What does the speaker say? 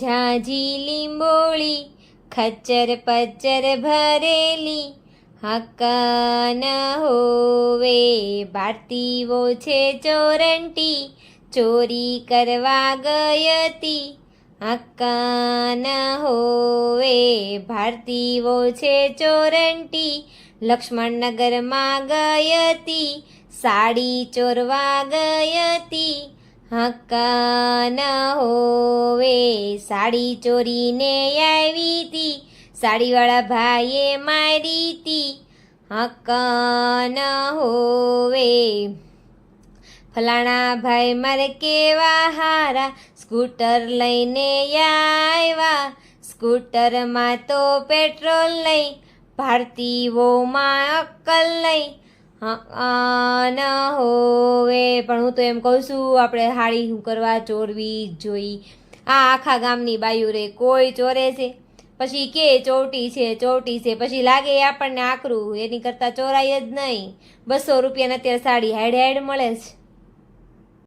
ઝાંઝી લીંબોળી, ખચ્ચર પચ્ચર ભરેલી હક્કન હોવે ભારતીઓ છે ચોરંટી, ચોરી કરવા ગયતી હતી હક્કન હોવે ભારતીઓ છે ચોરંટી, લક્ષ્મણનગરમાં ગયતી, સાડી ચોરવા ગઈ હતી ન હોવે. સાડી ચોરીને આવી હતી સાડીવાળા ભાઈએ મારી હતી ન હોવે. ફલાણા ભાઈ મારે કેવા હારા. સ્કૂટર લઈને આવ્યા સ્કૂટરમાં તો પેટ્રોલ લઈ. ભારતીઓમાં અક્કલ લઈ. ન હોવે, પણ હું તો એમ કહું છું, આપણે હાડી શું કરવા ચોરવી જોઈ આ આખા ગામની બાયું રે કોઈ ચોરે છે. પછી કે ચોટી છે ચોટી છે, પછી લાગે આપણને આકરું, એની કરતાં ચોરાય જ નહીં. બસો રૂપિયાના અત્યારે સાડી હાઈડ હાઈડ મળે છે.